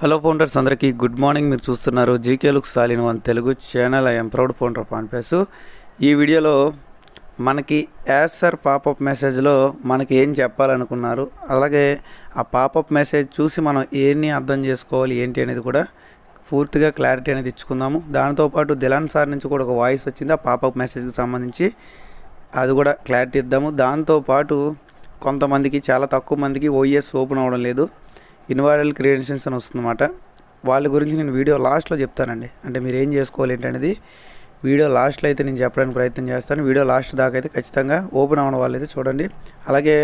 Hello founders అందరికీ good morning. మీరు చూస్తున్నారు GK look సాలిన్ one Telugu channel. I'm proud founder పాన్పేస్ ఈ వీడియోలో మనకి యాసర్ పాపప్ మెసేజ్లో మనకి ఏం చెప్పాలనుకున్నారు అలాగే ఆ పాపప్ మెసేజ్ చూసి మనం ఏన్ని అర్థం చేసుకోవాలి ఏంటి అనేది కూడా పూర్తిగా క్లారిటీ అనేది ఇచ్చుకుందాము. దాంతోపాటు దిలాన్ సార్ నుంచి కూడా ఒక వాయిస్ వచ్చింది ఆ పాపప్ మెసేజ్కి సంబంధించి అది కూడా క్లారిటీ ఇద్దాము. దాంతోపాటు కొంతమందికి చాలా తక్కువ మందికి ఓఎస్ ఓపెన్ అవ్వడం లేదు. ఇన్వాయిడల్ క్రియేషన్స్ అని వస్తుందన్నమాట. వాళ్ళ గురించి నేను వీడియో లాస్ట్లో చెప్తానండి. అంటే మీరు ఏం చేసుకోవాలి ఏంటనేది వీడియో లాస్ట్లో అయితే నేను చెప్పడానికి ప్రయత్నం చేస్తాను. వీడియో లాస్ట్ దాకా అయితే ఖచ్చితంగా ఓపెన్ అవ్వడం వాళ్ళు అయితే చూడండి. అలాగే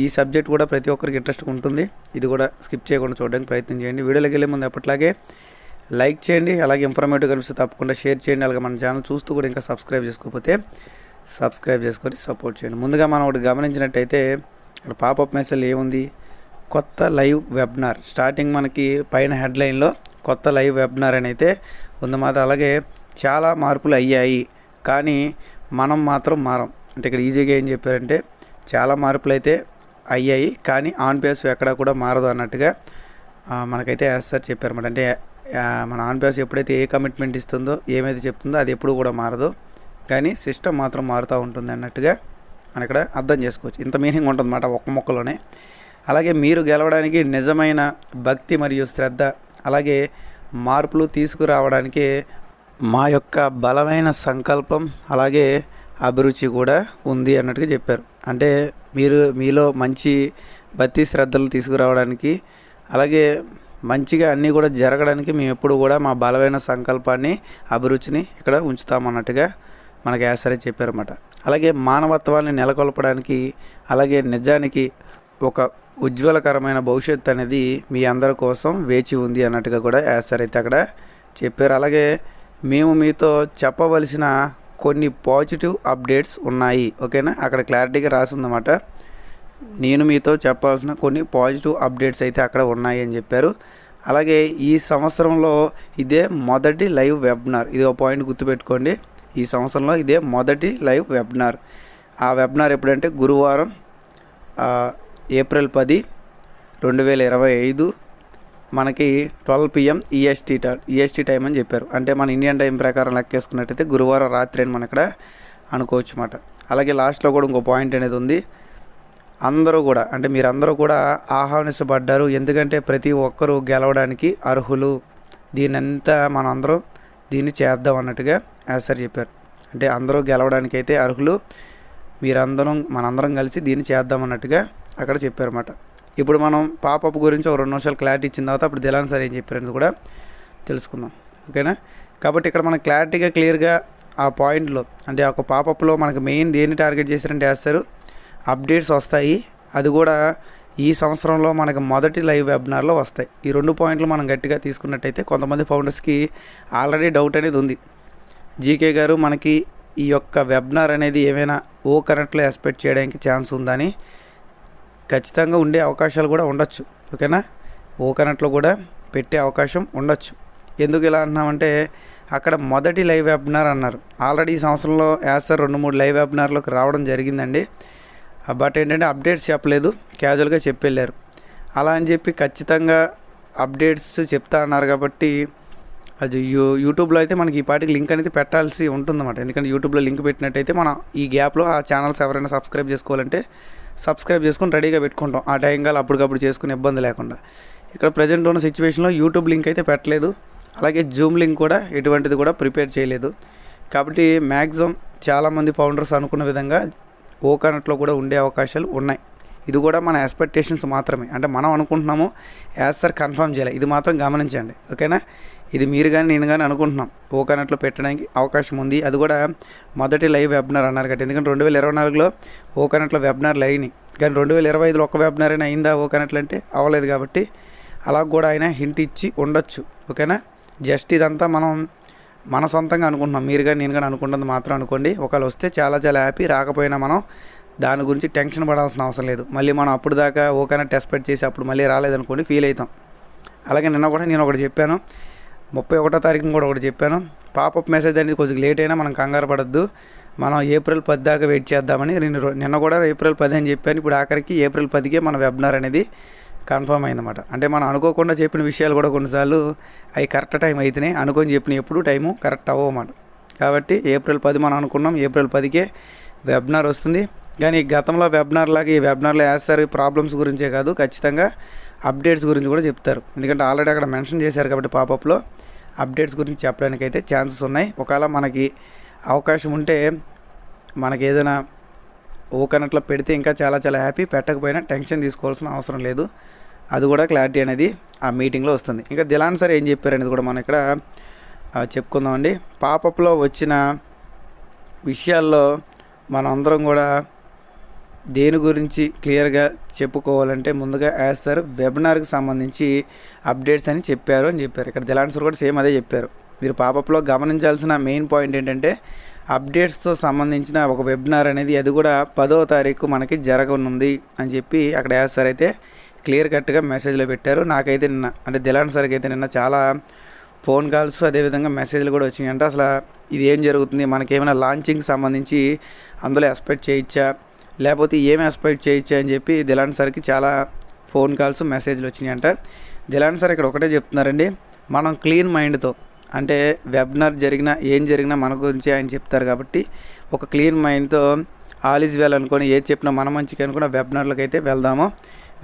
ఈ సబ్జెక్ట్ కూడా ప్రతి ఒక్కరికి ఇంట్రెస్ట్ ఉంటుంది. ఇది కూడా స్కిప్ చేయకుండా చూడడానికి ప్రయత్నం చేయండి. వీడియోలోకి వెళ్ళే ముందు ఎప్పట్లాగే లైక్ చేయండి. అలాగే ఇన్ఫర్మేటివ్ కనిపిస్తే తప్పకుండా షేర్ చేయండి. అలాగే మన ఛానల్ చూస్తూ కూడా ఇంకా సబ్స్క్రైబ్ చేసుకోకపోతే సబ్స్క్రైబ్ చేసుకొని సపోర్ట్ చేయండి. ముందుగా మనం ఒకటి గమనించినట్టయితే ఇక్కడ పాపప్ మెసేజ్ ఏముంది? కొత్త లైవ్ వెబినార్. స్టార్టింగ్ మనకి పైన హెడ్లైన్లో కొత్త లైవ్ వెబినార్ అని అయితే ఉంది మాత్రం. అలాగే చాలా మార్పులు అయ్యాయి. కానీ మనం మాత్రం మారం. అంటే ఇక్కడ ఈజీగా ఏం చెప్పారంటే చాలా మార్పులు అయితే అయ్యాయి. కానీ ఆన్ పేస్ ఎక్కడా కూడా మారదు అన్నట్టుగా మనకైతే ఎస్ఆర్ చెప్పారన్నమాట. అంటే మన ఆన్ పేస్ ఎప్పుడైతే ఏ కమిట్మెంట్ ఇస్తుందో ఏమైతే చెప్తుందో అది ఎప్పుడు కూడా మారదు. కానీ సిస్టమ్ మాత్రం మారుతూ ఉంటుంది అన్నట్టుగా మన ఇక్కడ అర్థం చేసుకోవచ్చు. ఇంత మీనింగ్ ఉంటుందన్నమాట ఒక్క మొక్కలోనే. అలాగే మీరు గెలవడానికి నిజమైన భక్తి మరియు శ్రద్ధ అలాగే మార్పులు తీసుకురావడానికి మా యొక్క బలమైన సంకల్పం అలాగే అభిరుచి కూడా ఉంది అన్నట్టుగా చెప్పారు. అంటే మీరు మీలో మంచి భక్తి శ్రద్ధలు తీసుకురావడానికి అలాగే మంచిగా అన్నీ కూడా జరగడానికి మేము ఎప్పుడు కూడా మా బలమైన సంకల్పాన్ని అభిరుచిని ఇక్కడ ఉంచుతామన్నట్టుగా మనకి యాసరే చెప్పారన్నమాట. అలాగే మానవత్వాన్ని నెలకొల్పడానికి అలాగే నిజానికి ఒక ఉజ్వలకరమైన భవిష్యత్తు అనేది మీ అందరి కోసం వేచి ఉంది అన్నట్టుగా కూడా యాసర్ అయితే అక్కడ చెప్పారు. అలాగే మేము మీతో చెప్పవలసిన కొన్ని పాజిటివ్ అప్డేట్స్ ఉన్నాయి. ఓకేనా? అక్కడ క్లారిటీగా రాసిందన్నమాట. నేను మీతో చెప్పాల్సిన కొన్ని పాజిటివ్ అప్డేట్స్ అయితే అక్కడ ఉన్నాయి అని చెప్పారు. అలాగే ఈ సంవత్సరంలో ఇదే మొదటి లైవ్ వెబినార్. ఇది ఒక పాయింట్ గుర్తుపెట్టుకోండి. ఈ సంవత్సరంలో ఇదే మొదటి లైవ్ వెబినార్. ఆ వెబినార్ ఎప్పుడంటే గురువారం ఏప్రిల్ పది రెండు వేల ఇరవై ఐదు మనకి twelve PM EST EST time అని చెప్పారు. అంటే మన ఇండియన్ టైం ప్రకారం లెక్కేసుకున్నట్టయితే గురువారం రాత్రి అని మనం ఇక్కడ అనుకోవచ్చు అన్నమాట అలాగే లాస్ట్లో కూడా ఇంకో పాయింట్ అనేది ఉంది. అందరూ కూడా అంటే మీరందరూ కూడా ఆహ్వానించబడ్డారు. ఎందుకంటే ప్రతి ఒక్కరూ గెలవడానికి అర్హులు. దీనంతా మనందరం దీన్ని చేద్దాం అన్నట్టుగా సార్ చెప్పారు. అంటే అందరూ గెలవడానికి అయితే అర్హులు. మీరందరం మనందరం కలిసి దీన్ని చేద్దాం అన్నట్టుగా అక్కడ చెప్పారన్నమాట. ఇప్పుడు మనం పాపప్ గురించి ఒక రెండు నిమిషాలు క్లారిటీ ఇచ్చిన తర్వాత అప్పుడు దిలాన్ సార్ ఏం చెప్పారని కూడా తెలుసుకుందాం. ఓకేనా? కాబట్టి ఇక్కడ మనం క్లారిటీగా క్లియర్గా ఆ పాయింట్లో అంటే ఒక పాపప్లో మనకు మెయిన్ దేన్ని టార్గెట్ చేశారంటే వేస్తారు అప్డేట్స్ వస్తాయి. అది కూడా ఈ సంవత్సరంలో మనకు మొదటి లైవ్ వెబినార్లో వస్తాయి. ఈ రెండు పాయింట్లు మనం గట్టిగా తీసుకున్నట్టయితే కొంతమంది ఫౌండర్స్కి ఆల్రెడీ డౌట్ అనేది ఉంది. జీకే గారు మనకి ఈ యొక్క వెబినార్ అనేది ఏమైనా ఓ కరెంట్లో ఎక్స్పెక్ట్ చేయడానికి ఛాన్స్ ఉందని ఖచ్చితంగా ఉండే అవకాశాలు కూడా ఉండొచ్చు. ఓకేనా? ఓకనట్లో కూడా పెట్టే అవకాశం ఉండొచ్చు. ఎందుకు ఇలా అంటున్నామంటే అక్కడ మొదటి లైవ్ వెబినార్ అన్నారు. ఆల్రెడీ ఈ సంవత్సరంలో యాసర్ రెండు మూడు లైవ్ వెబినార్లోకి రావడం జరిగిందండి. బట్ ఏంటంటే అప్డేట్స్ చెప్పలేదు. క్యాజువల్గా చెప్పెళ్ళారు. అలా అని చెప్పి ఖచ్చితంగా అప్డేట్స్ చెప్తా అన్నారు కాబట్టి అది యూ యూట్యూబ్లో అయితే మనకి ఈ పాటికి లింక్ అనేది పెట్టాల్సి ఉంటుందన్నమాట. ఎందుకంటే యూట్యూబ్లో లింక్ పెట్టినట్టయితే మనం ఈ గ్యాప్లో ఆ ఛానల్స్ ఎవరైనా సబ్స్క్రైబ్ చేసుకోవాలంటే సబ్స్క్రైబ్ చేసుకొని రెడీగా పెట్టుకుంటాం. ఆ టైం కాలు అప్పటికప్పుడు చేసుకునే ఇబ్బంది లేకుండా. ఇక్కడ ప్రజెంట్ ఉన్న సిచ్యువేషన్లో యూట్యూబ్ లింక్ అయితే పెట్టలేదు. అలాగే జూమ్ లింక్ కూడా ఎటువంటిది కూడా ప్రిపేర్ చేయలేదు. కాబట్టి మ్యాక్సిమం చాలామంది ఫౌండర్స్ అనుకున్న విధంగా ఓకానట్లో కూడా ఉండే అవకాశాలు ఉన్నాయి. ఇది కూడా మన ఎక్స్పెక్టేషన్స్ మాత్రమే. అంటే మనం అనుకుంటున్నాము యాజ్ సార్ కన్ఫర్మ్ చేయాలి. ఇది మాత్రం గమనించండి. ఓకేనా? ఇది మీరు కానీ నేను కానీ అనుకుంటున్నాం. ఓకానట్లో పెట్టడానికి అవకాశం ఉంది. అది కూడా మొదటి లైవ్ వెబినార్ అన్నారు కాబట్టి ఎందుకంటే రెండు వేల ఇరవై నాలుగులో ఓకానట్లో వెబినార్లు అయినాయి కానీ రెండు వేల ఇరవై ఐదులో ఒక్క వెబినార్ అయినా అయిందా ఓకానట్లు అంటే అవ్వలేదు కాబట్టి అలా కూడా ఆయన హింట్ ఇచ్చి ఉండొచ్చు. ఓకేనా? జస్ట్ ఇదంతా మనం మన సొంతంగా అనుకుంటున్నాం. మీరు కానీ నేను కానీ అనుకుంటుంది మాత్రం అనుకోండి. ఒకవేళ వస్తే చాలా చాలా హ్యాపీ. రాకపోయినా మనం దాని గురించి టెన్షన్ పడాల్సిన అవసరం లేదు. మళ్ళీ మనం అప్పుడు దాకా ఓకేనా టెస్ట్ చేసి అప్పుడు మళ్ళీ రాలేదనుకోండి ఫీల్ అవుతాం. అలాగే నిన్న కూడా నేను ఒకటి చెప్పాను. ముప్పై ఒకటో తారీఖున కూడా ఒకటి చెప్పాను. పాపప్ మెసేజ్ అనేది కొంచెం లేట్ అయినా మనం కంగారు పడద్దు. మనం ఏప్రిల్ పది దాకా వెయిట్ చేద్దామని నేను నిన్న కూడా ఏప్రిల్ పది అని చెప్పాను. ఇప్పుడు ఆఖరికి ఏప్రిల్ పదికే మన వెబినార్ అనేది కన్ఫర్మ్ అయిందన్నమాట. అంటే మనం అనుకోకుండా చెప్పిన విషయాలు కూడా కొన్నిసార్లు అవి కరెక్ట్ టైం అయితేనే అనుకొని చెప్పిన ఎప్పుడు టైము కరెక్ట్ అవ్వమాట. కాబట్టి ఏప్రిల్ పది మనం అనుకున్నాం. ఏప్రిల్ పదికే వెబినార్ వస్తుంది. కానీ గతంలో వెబినార్ లాగా ఈ వెబినార్లో వేస్తారు. ప్రాబ్లమ్స్ గురించే కాదు. ఖచ్చితంగా అప్డేట్స్ గురించి కూడా చెప్తారు. ఎందుకంటే ఆల్రెడీ అక్కడ మెన్షన్ చేశారు కాబట్టి పాపప్లో అప్డేట్స్ గురించి చెప్పడానికి అయితే ఛాన్సెస్ ఉన్నాయి. ఒకవేళ మనకి అవకాశం ఉంటే మనకి ఏదైనా ఓకనట్లో పెడితే ఇంకా చాలా చాలా హ్యాపీ. పెట్టకపోయినా టెన్షన్ తీసుకోవాల్సిన అవసరం లేదు. అది కూడా క్లారిటీ అనేది ఆ మీటింగ్లో వస్తుంది. ఇంకా దిలాన్ సార్ ఏం చెప్పారనేది కూడా మనం ఇక్కడ చెప్పుకుందామండి. పాపప్లో వచ్చిన విషయాల్లో మనందరం కూడా దేని గురించి క్లియర్గా చెప్పుకోవాలంటే ముందుగా యాజ్ సార్ వెబినార్కి సంబంధించి అప్డేట్స్ అని చెప్పారు అని చెప్పారు. ఇక్కడ దిలాన్ సార్ కూడా సేమ్ అదే చెప్పారు. మీరు పాపప్లో గమనించాల్సిన మెయిన్ పాయింట్ ఏంటంటే అప్డేట్స్తో సంబంధించిన ఒక వెబినార్ అనేది అది కూడా పదో తారీఖు మనకి జరగనుంది అని చెప్పి అక్కడ యాజ్ సార్ అయితే క్లియర్ కట్గా మెసేజ్లో పెట్టారు. నాకైతే నిన్న అంటే దిలాన్ సార్కి అయితే నిన్న చాలా ఫోన్ కాల్స్ అదేవిధంగా మెసేజ్లు కూడా వచ్చినాయి. అంటే అసలు ఇది ఏం జరుగుతుంది? మనకేమైనా లాంచింగ్ సంబంధించి అందులో ఎక్స్పెక్ట్ చేయొచ్చా? లేకపోతే ఏం ఎక్స్పెక్ట్ చేయొచ్చు అని చెప్పి దిలాన్ సార్కి చాలా ఫోన్ కాల్స్ మెసేజ్లు వచ్చినాయి అంట దిలాన్ సార్ ఇక్కడ ఒకటే చెప్తున్నారండి మనం క్లీన్ మైండ్తో అంటే వెబినార్ జరిగినా ఏం జరిగినా మన గురించి ఆయన చెప్తారు కాబట్టి ఒక క్లీన్ మైండ్తో ఆల్ ఈజ్ వెల్ అనుకొని ఏది చెప్పినా మన మంచికి అనుకున్న వెబినార్లకు అయితే వెళ్దాము.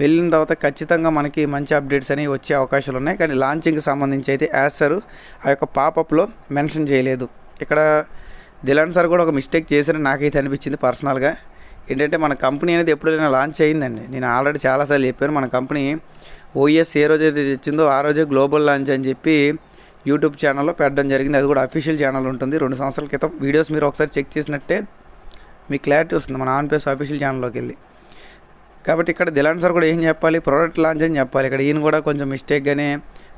వెళ్ళిన తర్వాత ఖచ్చితంగా మనకి మంచి అప్డేట్స్ అనేవి వచ్చే అవకాశాలు ఉన్నాయి. కానీ లాంచింగ్కి సంబంధించి అయితే యాజ్ ఆ యొక్క పాపప్లో మెన్షన్ చేయలేదు. ఇక్కడ దిలాన్ సార్ కూడా ఒక మిస్టేక్ చేశారని నాకైతే అనిపించింది పర్సనల్గా ఏంటంటే మన కంపెనీ అనేది ఎప్పుడైనా లాంచ్ అయ్యిందండి నేను ఆల్రెడీ చాలాసార్లు చెప్పాను మన కంపెనీ ఓఎస్ ఏ రోజు అయితే తెచ్చిందో ఆ రోజే గ్లోబల్ లాంచ్ అని చెప్పి యూట్యూబ్ ఛానల్లో పెట్టడం జరిగింది. అది కూడా అఫీషియల్ ఛానల్ ఉంటుంది. రెండు సంవత్సరాల క్రితం వీడియోస్ మీరు ఒకసారి చెక్ చేసినట్టే మీకు క్లారిటీ వస్తుంది. మన ఆన్పేస్ అఫీషియల్ ఛానల్లోకి వెళ్ళి. కాబట్టి ఇక్కడ దిలాన్ సార్ కూడా ఏం చెప్పాలి? ప్రోడక్ట్ లాంచ్ అని చెప్పాలి. ఇక్కడ ఈయన కూడా కొంచెం మిస్టేక్గానే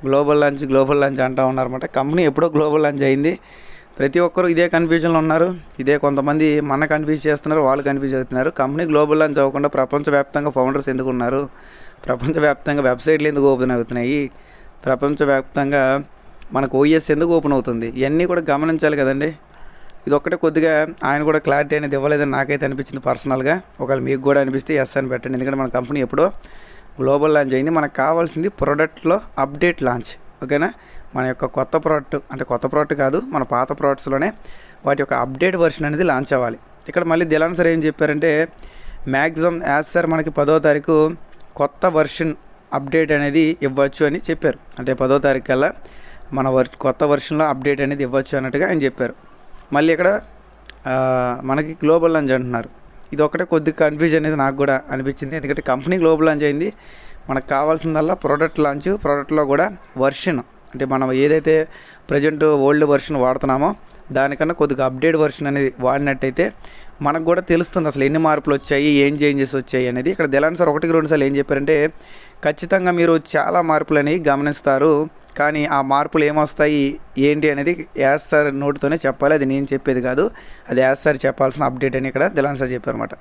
గ్లోబల్ లాంచ్ గ్లోబల్ లాంచ్ అంటూ ఉన్నారన్నమాట. కంపెనీ ఎప్పుడో గ్లోబల్ లాంచ్ అయింది. ప్రతి ఒక్కరు ఇదే కన్ఫ్యూజన్లో ఉన్నారు. ఇదే కొంతమంది మన కన్ఫ్యూజ్ చేస్తున్నారు వాళ్ళు కన్ఫ్యూజ్ అవుతున్నారు కంపెనీ గ్లోబల్ లాంచ్ అవ్వకుండా ప్రపంచవ్యాప్తంగా ఫౌండర్స్ ఎందుకు ఉన్నారు? ప్రపంచవ్యాప్తంగా వెబ్సైట్లు ఎందుకు ఓపెన్ అవుతున్నాయి? ప్రపంచవ్యాప్తంగా మనకు ఓఎస్ ఎందుకు ఓపెన్ అవుతుంది? ఇవన్నీ కూడా గమనించాలి కదండి. ఇది ఒక్కటే కొద్దిగా ఆయన కూడా క్లారిటీ అనేది ఇవ్వలేదని నాకైతే అనిపించింది పర్సనల్గా ఒకవేళ మీకు కూడా అనిపిస్తే ఎస్ అని పెట్టండి. ఎందుకంటే మన కంపెనీ ఎప్పుడో గ్లోబల్ లాంచ్ అయింది. మనకు కావాల్సింది ప్రోడక్ట్లో అప్డేట్ లాంచ్ ఓకేనా మన యొక్క కొత్త ప్రోడక్ట్ అంటే కొత్త ప్రోడక్ట్ కాదు మన పాత ప్రోడక్ట్స్లోనే వాటి యొక్క అప్డేట్ వర్షన్ అనేది లాంచ్ అవ్వాలి. ఇక్కడ మళ్ళీ దిలాన్ సార్ ఏం చెప్పారంటే మ్యాక్సిమం యాజ్ సార్ మనకి పదో తారీఖు కొత్త వర్షన్ అప్డేట్ అనేది ఇవ్వచ్చు అని చెప్పారు. అంటే పదో తారీఖు కల్లా మన వర్ కొత్త వర్షన్లో అప్డేట్ అనేది ఇవ్వచ్చు అన్నట్టుగా ఆయన చెప్పారు. మళ్ళీ ఇక్కడ మనకి గ్లోబల్ లాంచ్ అంటున్నారు. ఇది ఒకటే కొద్దిగా కన్ఫ్యూజన్ అనేది నాకు కూడా అనిపించింది. ఎందుకంటే కంపెనీ గ్లోబల్ లాంచ్ అయింది. మనకు కావాల్సిందల్లా ప్రోడక్ట్ లాంచ్ ప్రోడక్ట్లో కూడా వర్షన్ అంటే మనం ఏదైతే ప్రజెంట్ ఓల్డ్ వర్షన్ వాడుతున్నామో దానికన్నా కొద్దిగా అప్డేట్ వర్షన్ అనేది వాడినట్టయితే మనకు కూడా తెలుస్తుంది అసలు ఎన్ని మార్పులు వచ్చాయి ఏం చేంజెస్ వచ్చాయి అనేది. ఇక్కడ దిలాన్ సార్ ఒకటికి రెండు సార్లు ఏం చెప్పారంటే ఖచ్చితంగా మీరు చాలా మార్పులు అనేవి గమనిస్తారు కానీ ఆ మార్పులు ఏమొస్తాయి ఏంటి అనేది యాజ్ సార్ నోటితోనే చెప్పాలి. అది నేను చెప్పేది కాదు. అది యాజ్ సార్ చెప్పాల్సిన అప్డేట్ అని ఇక్కడ దిలాన్ సార్ చెప్పారన్నమాట.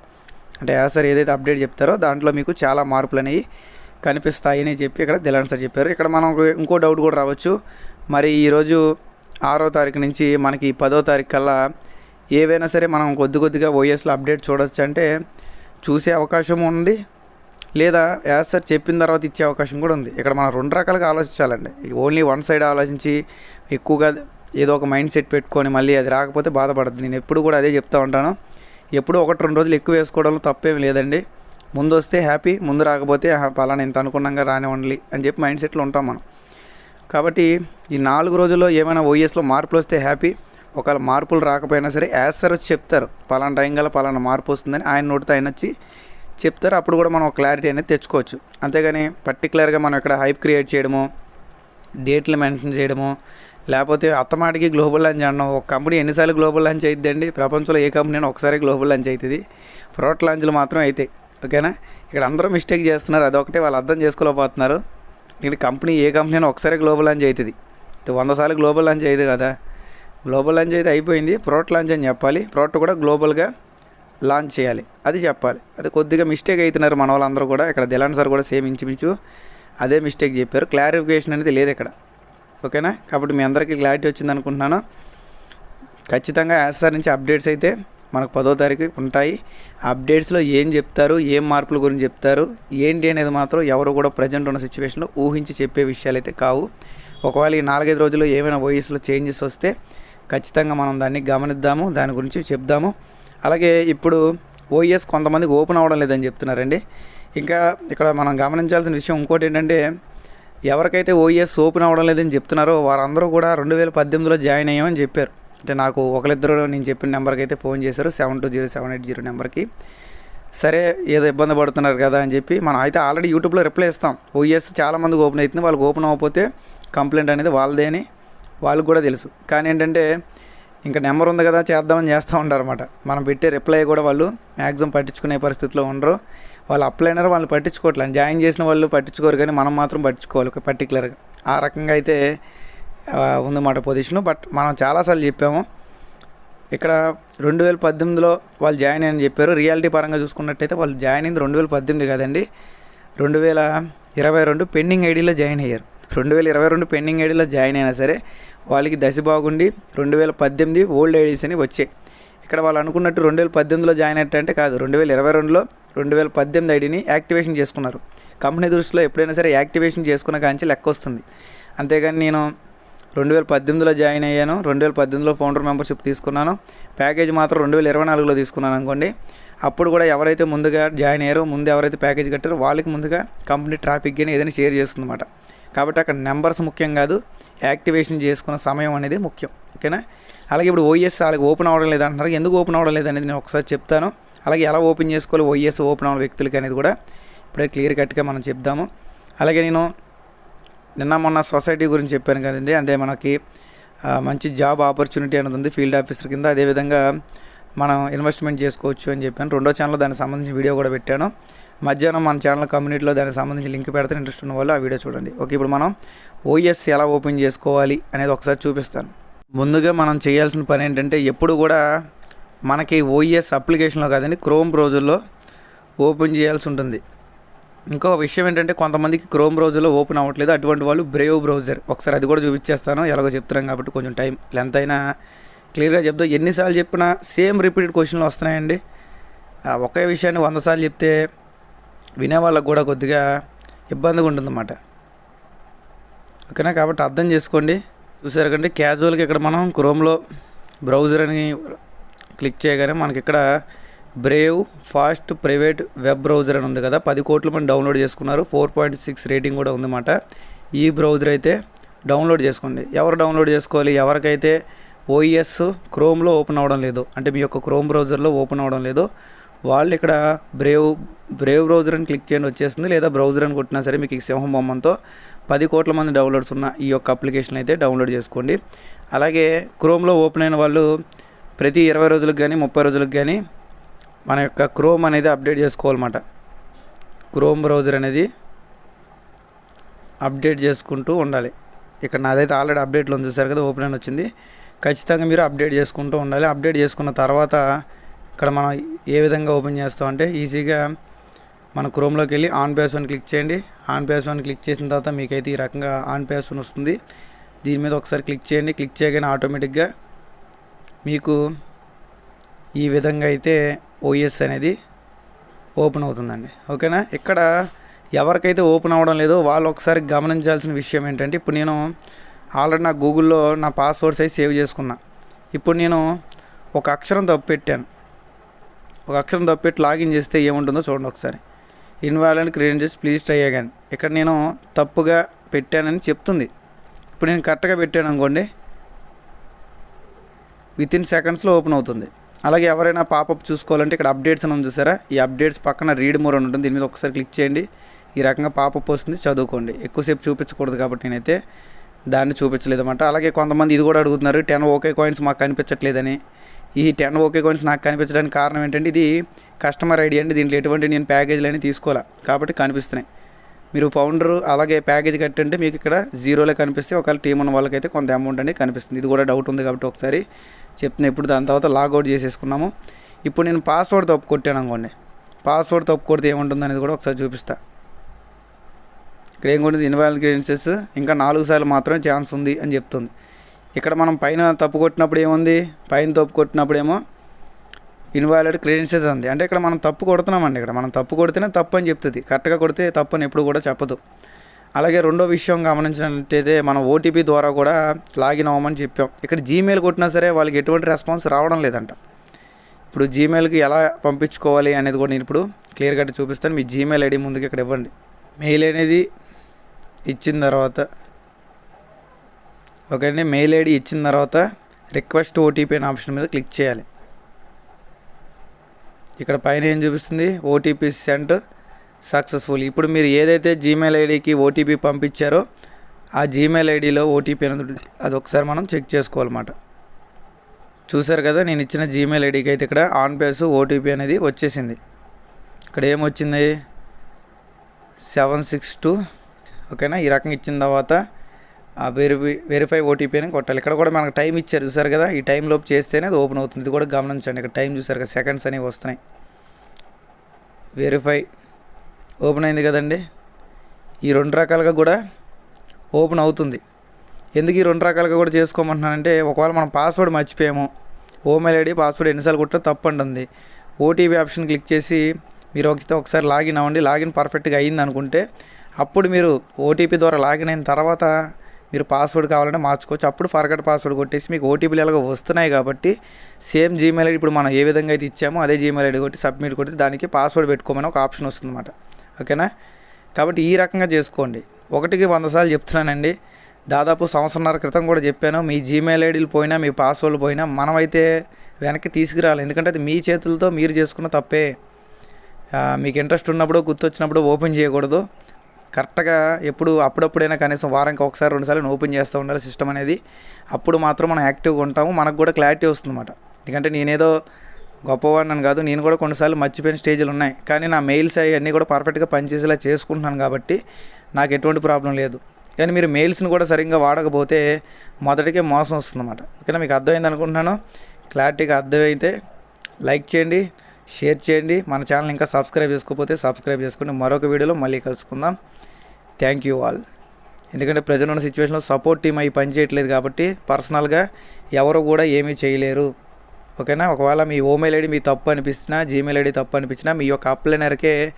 అంటే యాజ్ సార్ ఏదైతే అప్డేట్ చెప్తారో దాంట్లో మీకు చాలా మార్పులు అనేవి కనిపిస్తాయని చెప్పి ఇక్కడ దిలాన్ సార్ చెప్పారు. ఇక్కడ మనం ఇంకో డౌట్ కూడా రావచ్చు. మరి ఈరోజు ఆరో తారీఖు నుంచి మనకి పదో తారీఖు కల్లా ఏవైనా సరే మనం కొద్ది కొద్దిగా ఓఎస్లో అప్డేట్ చూడొచ్చు అంటే చూసే అవకాశం ఉంది. లేదా యాజ్ సార్ చెప్పిన తర్వాత ఇచ్చే అవకాశం కూడా ఉంది. ఇక్కడ మనం రెండు రకాలుగా ఆలోచించాలండి. ఓన్లీ వన్ సైడ్ ఆలోచించి ఎక్కువగా ఏదో ఒక మైండ్ సెట్ పెట్టుకొని మళ్ళీ అది రాకపోతే బాధపడద్దు. నేను ఎప్పుడు కూడా అదే చెప్తా ఉంటాను. ఎప్పుడు ఒకటి రెండు రోజులు ఎక్కువ వేసుకోవడంలో తప్పేం లేదండి. ముందు వస్తే హ్యాపీ ముందు రాకపోతే పలానా ఇంత అనుకున్నాగా రానివ్వండి అని చెప్పి మైండ్ సెట్లో ఉంటాం మనం. కాబట్టి ఈ నాలుగు రోజుల్లో ఏమైనా ఓఎస్లో మార్పులు వస్తే హ్యాపీ ఒకవేళ మార్పులు రాకపోయినా సరే యాజ్ సార్ వచ్చి చెప్తారు. పలానా టైం గల పలానా మార్పు వస్తుందని ఆయన నోటితో ఆయన వచ్చి చెప్తారు. అప్పుడు కూడా మనం క్లారిటీ అనేది తెచ్చుకోవచ్చు. అంతేగాని పర్టికులర్గా మనం ఇక్కడ హైప్ క్రియేట్ చేయడము డేట్లు మెన్షన్ చేయడము లేకపోతే అత్తమాటికి గ్లోబల్ లాంచ్ అనడం ఒక కంపెనీ ఎన్నిసార్లు గ్లోబల్ లాంచ్ అయిద్దండి ప్రపంచంలో ఏ కంపెనీ అయినా ఒకసారి గ్లోబల్ లాంచ్ అవుతుంది ప్రోడక్ట్ లాంచ్లు మాత్రం అవుతాయి ఓకేనా? ఇక్కడ అందరూ మిస్టేక్ చేస్తున్నారు అదొకటే వాళ్ళు అర్థం చేసుకోలేకపోతున్నారు. ఇక్కడ కంపెనీ ఏ కంపెనీ అయినా ఒకసారి గ్లోబల్ లాంచ్ అవుతుంది. ఇది వంద సార్లు గ్లోబల్ లాంచ్ అయ్యేది కదా. గ్లోబల్ లాంచ్ అయితే అయిపోయింది ప్రోడక్ట్ లాంచ్ అని చెప్పాలి. ప్రోడక్ట్ కూడా గ్లోబల్గా లాంచ్ చేయాలి అది చెప్పాలి. అది కొద్దిగా మిస్టేక్ అవుతున్నారు మన వాళ్ళందరూ కూడా. ఇక్కడ దిలాన్ సార్ కూడా సేమ్ ఇంచుమించు అదే మిస్టేక్ చెప్పారు. క్లారిఫికేషన్ అనేది లేదు ఇక్కడ. ఓకేనా? కాబట్టి మీ అందరికీ క్లారిటీ వచ్చింది అనుకుంటున్నాను ఖచ్చితంగా యాజ్ సార్ నుంచి అప్డేట్స్ అయితే మనకు పదో తారీఖు ఉంటాయి. అప్డేట్స్లో ఏం చెప్తారు ఏం మార్పుల గురించి చెప్తారు ఏంటి అనేది మాత్రం ఎవరు కూడా ప్రజెంట్ ఉన్న సిచ్యువేషన్లో ఊహించి చెప్పే విషయాలు అయితే కావు. ఒకవేళ ఈ నాలుగైదు రోజుల్లో ఏమైనా వయసులో చేంజెస్ వస్తే ఖచ్చితంగా మనం దాన్ని గమనిద్దాము దాని గురించి చెప్దాము. అలాగే ఇప్పుడు ఓఎస్ కొంతమందికి ఓపెన్ అవ్వడం లేదని చెప్తున్నారండి. ఇంకా ఇక్కడ మనం గమనించాల్సిన విషయం ఇంకోటి ఏంటంటే ఎవరికైతే ఓఎస్ ఓపెన్ అవ్వడం లేదని చెప్తున్నారో వారందరూ కూడా రెండు వేల పద్దెనిమిదిలో జాయిన్ అయ్యామని చెప్పారు. అంటే నాకు ఒకరిద్దరు నేను చెప్పిన నెంబర్కి అయితే ఫోన్ చేశారు. Seven two zero seven eight zero నెంబర్కి. సరే ఏదో ఇబ్బంది పడుతున్నారు కదా అని చెప్పి మనం అయితే ఆల్రెడీ యూట్యూబ్లో రిప్లై ఇస్తాం. ఓఎస్ చాలామందికి ఓపెన్ అవుతుంది. వాళ్ళకి ఓపెన్ అవ్వకపోతే కంప్లైంట్ అనేది వాళ్ళదే అని వాళ్ళకి కూడా తెలుసు. కానీ ఏంటంటే ఇంకా నెంబర్ ఉంది కదా చేద్దామని చేస్తూ ఉంటారు అనమాట మనం పెట్టే రిప్లై కూడా వాళ్ళు మ్యాక్సిమం పట్టించుకునే పరిస్థితిలో ఉండరు. వాళ్ళు అప్లైనర్ వాళ్ళు పట్టించుకోవట్లేదు. జాయిన్ చేసిన వాళ్ళు పట్టించుకోరు కానీ మనం మాత్రం పట్టించుకోవాలి పర్టికులర్గా ఆ రకంగా అయితే ఉందన్నమాట పొజిషన్. బట్ మనం చాలాసార్లు చెప్పాము. ఇక్కడ రెండు వేల పద్దెనిమిదిలో వాళ్ళు జాయిన్ అయ్యని చెప్పారు. రియాలిటీ పరంగా చూసుకున్నట్టయితే వాళ్ళు జాయిన్ అయింది రెండు వేల పద్దెనిమిది కదండి. రెండు వేల ఇరవై రెండు పెండింగ్ ఐడీలో జాయిన్ అయ్యారు. రెండు వేల ఇరవై రెండు పెండింగ్ ఐడీలో జాయిన్ అయినా సరే వాళ్ళకి దశ బాగుండి రెండు వేల పద్దెనిమిది ఓల్డ్ ఐడీస్ అని వచ్చాయి. ఇక్కడ వాళ్ళు అనుకున్నట్టు రెండు వేల పద్దెనిమిదిలో జాయిన్ అయ్యంటే కాదు రెండు వేల ఇరవై రెండులో రెండు వేల పద్దెనిమిది ఐడిని యాక్టివేషన్ చేసుకున్నారు. కంపెనీ దృష్టిలో ఎప్పుడైనా సరే యాక్టివేషన్ చేసుకున్న కాంచి లెక్క వస్తుంది. అంతేగాని నేను రెండు వేల పద్దెనిమిదిలో జాయిన్ అయ్యాను. రెండు వేల పద్దెనిమిదిలో ఫౌండర్ మెంబర్షిప్ తీసుకున్నాను. ప్యాకేజ్ మాత్రం రెండు వేల ఇరవై నాలుగులో తీసుకున్నాను అనుకోండి. అప్పుడు కూడా ఎవరైతే ముందుగా జాయిన్ అయ్యారో ముందు ఎవరైతే ప్యాకేజ్ కట్టారో వాళ్ళకి ముందుగా కంపెనీ ట్రాఫిక్ కానీ ఏదైనా షేర్ చేస్తుంది అనమాట కాబట్టి అక్కడ నెంబర్స్ ముఖ్యం కాదు. యాక్టివేషన్ చేసుకున్న సమయం అనేది ముఖ్యం. ఓకేనా? అలాగే ఇప్పుడు ఓఎస్ వాళ్ళకి ఓపెన్ అవ్వడం లేదు అంటున్నారు ఎందుకు ఓపెన్ అవ్వడం లేదు అనేది నేను ఒకసారి చెప్తాను. అలాగే ఎలా ఓపెన్ చేసుకోవాలి? ఓఎస్ ఓపెన్ అవ్వడం వ్యక్తులకి అనేది కూడా ఇప్పుడే క్లియర్ కట్గా మనం చెప్దాము. అలాగే నేను నిన్న మొన్న సొసైటీ గురించి చెప్పాను కదండి. అంటే మనకి మంచి జాబ్ ఆపర్చునిటీ అనేది ఉంది ఫీల్డ్ ఆఫీసర్ కింద. అదేవిధంగా మనం ఇన్వెస్ట్మెంట్ చేసుకోవచ్చు అని చెప్పాను. రెండో ఛానల్లో దానికి సంబంధించిన వీడియో కూడా పెట్టాను. మధ్యాహ్నం మన ఛానల్ కమ్యూనిటీలో దానికి సంబంధించి లింక్ పెడితే ఇంట్రెస్ట్ ఉన్న వాళ్ళు ఆ వీడియో చూడండి. ఓకే ఇప్పుడు మనం ఓఎస్ ఎలా ఓపెన్ చేసుకోవాలి అనేది ఒకసారి చూపిస్తాను. ముందుగా మనం చేయాల్సిన పని ఏంటంటే ఎప్పుడు కూడా మనకి ఓఎస్ అప్లికేషన్లో కాదండి క్రోమ్ బ్రౌజర్లో ఓపెన్ చేయాల్సి ఉంటుంది. ఇంకో విషయం ఏంటంటే కొంతమందికి క్రోమ్ బ్రౌజర్లో ఓపెన్ అవ్వట్లేదు. అటువంటి వాళ్ళు బ్రేవ్ బ్రౌజర్ ఒకసారి అది కూడా చూపించేస్తాను. ఎలాగో చెప్తున్నాం కాబట్టి కొంచెం టైం లెంత్ అయినా క్లియర్గా చెప్తాం. ఎన్నిసార్లు చెప్పినా సేమ్ రిపీటెడ్ క్వశ్చన్లు వస్తున్నాయండి. ఆ ఒకే విషయాన్ని వంద సార్లు చెప్తే వినే వాళ్ళకు కూడా కొద్దిగా ఇబ్బందిగా ఉంటుందన్నమాట. ఓకేనా? కాబట్టి అర్థం చేసుకోండి. చూసారు కంటే క్యాజువల్గా ఇక్కడ మనం క్రోమ్లో బ్రౌజర్ అని క్లిక్ చేయగానే మనకి ఇక్కడ Brave fast private web browser అని ఉంది కదా పది కోట్లు మంది డౌన్లోడ్ చేసుకున్నారు. ఫోర్ పాయింట్ సిక్స్ రేటింగ్ కూడా ఉందన్నమాట ఈ బ్రౌజర్ అయితే డౌన్లోడ్ చేసుకోండి. ఎవరు డౌన్లోడ్ చేసుకోవాలి? ఎవరికైతే ఓఈఎస్ క్రోమ్లో ఓపెన్ అవ్వడం లేదు అంటే మీ యొక్క క్రోమ్ బ్రౌజర్లో ఓపెన్ అవ్వడం లేదు వాళ్ళు ఇక్కడ బ్రేవ్ బ్రేవ్ బ్రౌజర్ అని క్లిక్ చేయండి వచ్చేస్తుంది. లేదా బ్రౌజర్ అని కొట్టినా సరే మీకు ఈ సింహం బొమ్మతో పది కోట్ల మంది డౌన్లోడ్స్ ఉన్న ఈ యొక్క అప్లికేషన్ అయితే డౌన్లోడ్ చేసుకోండి. అలాగే క్రోమ్లో ఓపెన్ అయిన వాళ్ళు ప్రతి ఇరవై రోజులకు కానీ ముప్పై రోజులకు కానీ మన యొక్క క్రోమ్ అనేది అప్డేట్ చేసుకోవాలన్నమాట. క్రోమ్ బ్రౌజర్ అనేది అప్డేట్ చేసుకుంటూ ఉండాలి. ఇక్కడ నాదైతే ఆల్రెడీ అప్డేట్లో ఉంది చూసారు కదా? ఓపెన్ అని వచ్చింది. ఖచ్చితంగా మీరు అప్డేట్ చేసుకుంటూ ఉండాలి. అప్డేట్ చేసుకున్న తర్వాత ఇక్కడ మనం ఏ విధంగా ఓపెన్ చేస్తామంటే ఈజీగా మన క్రోమ్లోకి వెళ్ళి ఆన్ పేస్ వన్ క్లిక్ చేయండి. ఆన్ పేస్ వన్ క్లిక్ చేసిన తర్వాత మీకైతే ఈ రకంగా ఆన్ పేస్ వన్ వస్తుంది. దీని మీద ఒకసారి క్లిక్ చేయండి. క్లిక్ చేయగానే ఆటోమేటిక్గా మీకు ఈ విధంగా అయితే ఓఎస్ అనేది ఓపెన్ అవుతుందండి. ఓకేనా? ఇక్కడ ఎవరికైతే ఓపెన్ అవ్వడం లేదో వాళ్ళు ఒకసారి గమనించాల్సిన విషయం ఏంటంటే ఇప్పుడు నేను ఆల్రెడీ నా గూగుల్లో నా పాస్వర్డ్స్ అయితే సేవ్ చేసుకున్నా. ఇప్పుడు నేను ఒక అక్షరం తప్పు పెట్టాను ఒక అక్షరం తప్పు పెట్టి లాగిన్ చేస్తే ఏముంటుందో చూడండి ఒకసారి. ఇన్వాలిడ్ క్రెడెన్షియల్స్ ప్లీజ్ ట్రై అయ్యాను ఇక్కడ నేను తప్పుగా పెట్టానని చెప్తుంది. ఇప్పుడు నేను కరెక్ట్గా పెట్టాను అనుకోండి విత్ ఇన్ సెకండ్స్లో ఓపెన్ అవుతుంది. అలాగే ఎవరైనా పాపప్ చూసుకోవాలంటే ఇక్కడ అప్డేట్స్ అని చూసారా? ఈ అప్డేట్స్ పక్కన రీడ్ మోర్ అని ఉంటుంది. దీని మీద ఒకసారి క్లిక్ చేయండి. ఈ రకంగా పాపప్ వస్తుంది. చదువుకోండి. ఎక్కువసేపు చూపించకూడదు కాబట్టి నేనైతే దాన్ని చూపించలేదన్నమాట. అలాగే కొంతమంది ఇది కూడా అడుగుతున్నారు. టెన్ ఓకే కాయిన్స్ మాకు కనిపించట్లేదని. ఈ టెన్ ఓకే కాయిన్స్ నాకు కనిపించడానికి కారణం ఏంటంటే ఇది కస్టమర్ ఐడి అండి. దీంట్లో ఎటువంటి నేను ప్యాకేజీలు అని తీసుకోవాలా? కాబట్టి కనిపిస్తున్నాయి. మీరు ఫౌండర్ అలాగే ప్యాకేజ్ కట్టంటే మీకు ఇక్కడ జీరోలో కనిపిస్తే ఒకవేళ టీం ఉన్న వాళ్ళకైతే కొంత అమౌంట్ అనేది కనిపిస్తుంది. ఇది కూడా డౌట్ ఉంది కాబట్టి ఒకసారి చెప్తున్నా ఇప్పుడు దాని తర్వాత లాగౌట్ చేసేసుకున్నాము. ఇప్పుడు నేను పాస్వర్డ్ తప్పు కొట్టాను అనుకోండి. పాస్వర్డ్ తప్పు కొడితే ఏముంటుంది అనేది కూడా ఒకసారి చూపిస్తా. ఇక్కడ ఏం కొట్టింది? ఇన్వాల్వ్ క్రెడెన్షియల్స్ ఇంకా నాలుగు సార్లు మాత్రమే ఛాన్స్ ఉంది అని చెప్తుంది. ఇక్కడ మనం పైన తప్పు కొట్టినప్పుడు ఏముంది? పైన తప్పు కొట్టినప్పుడేమో ఇన్వాలిడ్ క్రెడెన్షియల్స్ ఉంది అంటే ఇక్కడ మనం తప్పు కొడుతున్నామండి ఇక్కడ. మనం తప్పు కొడితేనే తప్పు అని చెప్తుంది. కరెక్ట్గా కొడితే తప్పు అని ఎప్పుడు కూడా చెప్పదు. అలాగే రెండో విషయం గమనించినట్టయితే మనం ఓటీపీ ద్వారా కూడా లాగిన్ అవ్వమని చెప్పాం. ఇక్కడ జీమెయిల్ కొట్టినా సరే వాళ్ళకి ఎటువంటి రెస్పాన్స్ రావడం లేదంట. ఇప్పుడు జీమెయిల్కి ఎలా పంపించుకోవాలి అనేది కూడా నేను ఇప్పుడు క్లియర్ కట్ చూపిస్తాను. మీ జీమెయిల్ ఐడి ముందుకు ఇక్కడ ఇవ్వండి. మెయిల్ అనేది ఇచ్చిన తర్వాత ఓకే అండి. మెయిల్ ఐడి ఇచ్చిన తర్వాత రిక్వెస్ట్ ఓటీపీ అనే ఆప్షన్ మీద క్లిక్ చేయాలి. ఇక్కడ పైన ఏం చూపిస్తుంది? OTP sent successful. ఇప్పుడు మీరు ఏదైతే జీమెయిల్ ఐడికి ఓటీపీ పంపించారో ఆ జీమెయిల్ ఐడిలో ఓటీపీ అనేది అది ఒకసారి మనం చెక్ చేసుకోవాలన్నమాట. చూసారు కదా నేను ఇచ్చిన జీమెయిల్ ఐడికి అయితే ఇక్కడ ఆన్ పేస్ ఓటీపీ అనేది వచ్చేసింది. ఇక్కడ ఏమొచ్చింది? సెవెన్ సిక్స్ టూ ఓకేనా? ఈ రకంగా ఇచ్చిన తర్వాత ఆ వెరిఫై వెరిఫై ఓటీపీ అని కొట్టాలి. ఇక్కడ కూడా మనకు టైం ఇచ్చారు. చూసారు కదా ఈ టైం లోపు చేస్తేనే అది ఓపెన్ అవుతుంది. ఇది కూడా గమనించండి. ఇక్కడ టైం చూసారు కదా సెకండ్స్ అనేవి వస్తున్నాయి. వెరిఫై ఓపెన్ అయింది కదండి. ఈ రెండు రకాలుగా కూడా ఓపెన్ అవుతుంది. ఎందుకు ఈ రెండు రకాలుగా కూడా చేసుకోమంటున్నానంటే ఒకవేళ మనం పాస్వర్డ్ మర్చిపోయాము ఓమెయిల్ ఐడి పాస్వర్డ్ ఎన్నిసార్లు కొట్టినా తప్పు అంటుంది. ఓటీపీ ఆప్షన్ క్లిక్ చేసి మీరు ఒకసారి ఒకసారి లాగిన్ అవ్వండి. లాగిన్ పర్ఫెక్ట్గా అయింది అనుకుంటే అప్పుడు మీరు ఓటీపీ ద్వారా లాగిన్ అయిన తర్వాత మీరు పాస్వర్డ్ కావాలంటే మార్చుకోవచ్చు. అప్పుడు ఫర్గట్ పాస్వర్డ్ కొట్టేసి మీకు ఓటీపీలు ఎలాగో వస్తున్నాయి కాబట్టి సేమ్ జీమెయిల్ ఐడి ఇప్పుడు మనం ఏ విధంగా అయితే ఇచ్చామో అదే జీమెయిల్ ఐడి కొట్టి సబ్మిట్ కొట్టి దానికి పాస్వర్డ్ పెట్టుకోమని ఒక ఆప్షన్ వస్తుందన్నమాట. ఓకేనా? కాబట్టి ఈ రకంగా చేసుకోండి. ఒకటికి వంద సార్లు చెప్తున్నానండి. దాదాపు సంవత్సరంన్నర క్రితం కూడా చెప్పాను. మీ జీమెయిల్ ఐడీలు పోయినా మీ పాస్వర్డ్లు పోయినా మనమైతే వెనక్కి తీసుకురాలి ఎందుకంటే అది మీ చేతులతో మీరు చేసుకున్న తప్పే. మీకు ఇంట్రెస్ట్ ఉన్నప్పుడు గుర్తొచ్చినప్పుడు ఓపెన్ చేయకూడదు. కరెక్ట్గా ఎప్పుడు అప్పుడప్పుడైనా కనీసం వారానికి ఒకసారి రెండుసార్లు ఓపెన్ చేస్తూ ఉండాలి సిస్టమ్ అనేది. అప్పుడు మాత్రం మనం యాక్టివ్గా ఉంటాము. మనకు కూడా క్లారిటీ వస్తుందన్నమాట. ఎందుకంటే నేనేదో గొప్పవాడిని కాదు నేను కూడా కొన్నిసార్లు మర్చిపోయిన స్టేజ్లు ఉన్నాయి. కానీ నా మెయిల్స్ అవన్నీ కూడా పర్ఫెక్ట్గా పనిచేసేలా చేసుకుంటున్నాను కాబట్టి నాకు ఎటువంటి ప్రాబ్లం లేదు. కానీ మీరు మెయిల్స్ని కూడా సరిగ్గా వాడకపోతే మొదటికే మోసం వస్తుందన్నమాట. ఓకేనా? మీకు అర్థమైంది అనుకుంటున్నాను. క్లారిటీగా అర్థమైతే లైక్ చేయండి షేర్ చేయండి. మన ఛానల్ ఇంకా సబ్స్క్రైబ్ చేసుకోకపోతే సబ్స్క్రైబ్ చేసుకుని మరొక వీడియోలో మళ్ళీ కలుసుకుందాం. Thank you all. ఎందుకంటే ప్రజలు ఉన్న సిచ్యువేషన్లో సపోర్ట్ టీం అయి పని చేయట్లేదు కాబట్టి పర్సనల్గా ఎవరు కూడా ఏమీ చేయలేరు. ఓకేనా? ఒకవేళ మీ ఓమెయిల్ ఐడి మీ తప్పు అనిపించినా జీమెయిల్ ఐడి తప్పు అనిపించినా మీ యొక్క అప్లైనర్కే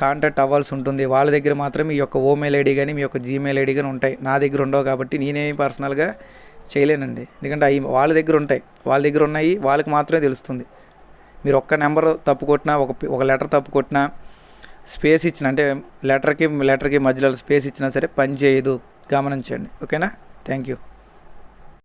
కాంటాక్ట్ అవ్వాల్సి ఉంటుంది. వాళ్ళ దగ్గర మాత్రం మీ యొక్క ఓమెయిల్ ఐడి కానీ మీ యొక్క జీమెయిల్ ఐడి కానీ ఉంటాయి. నా దగ్గర ఉండవు కాబట్టి నేనేమి పర్సనల్గా చేయలేనండి. ఎందుకంటే అవి వాళ్ళ దగ్గర ఉంటాయి. వాళ్ళ దగ్గర ఉన్నాయి. వాళ్ళకి మాత్రమే తెలుస్తుంది. మీరు ఒక్క నెంబర్ తప్పు కొట్టినా ఒక ఒక లెటర్ తప్పు కొట్టినా స్పేస్ ఇచ్చిన అంటే లెటర్కి లెటర్కి మధ్యలో స్పేస్ ఇచ్చినా సరే పని చేయదు. గమనించండి. ఓకేనా? Thank you.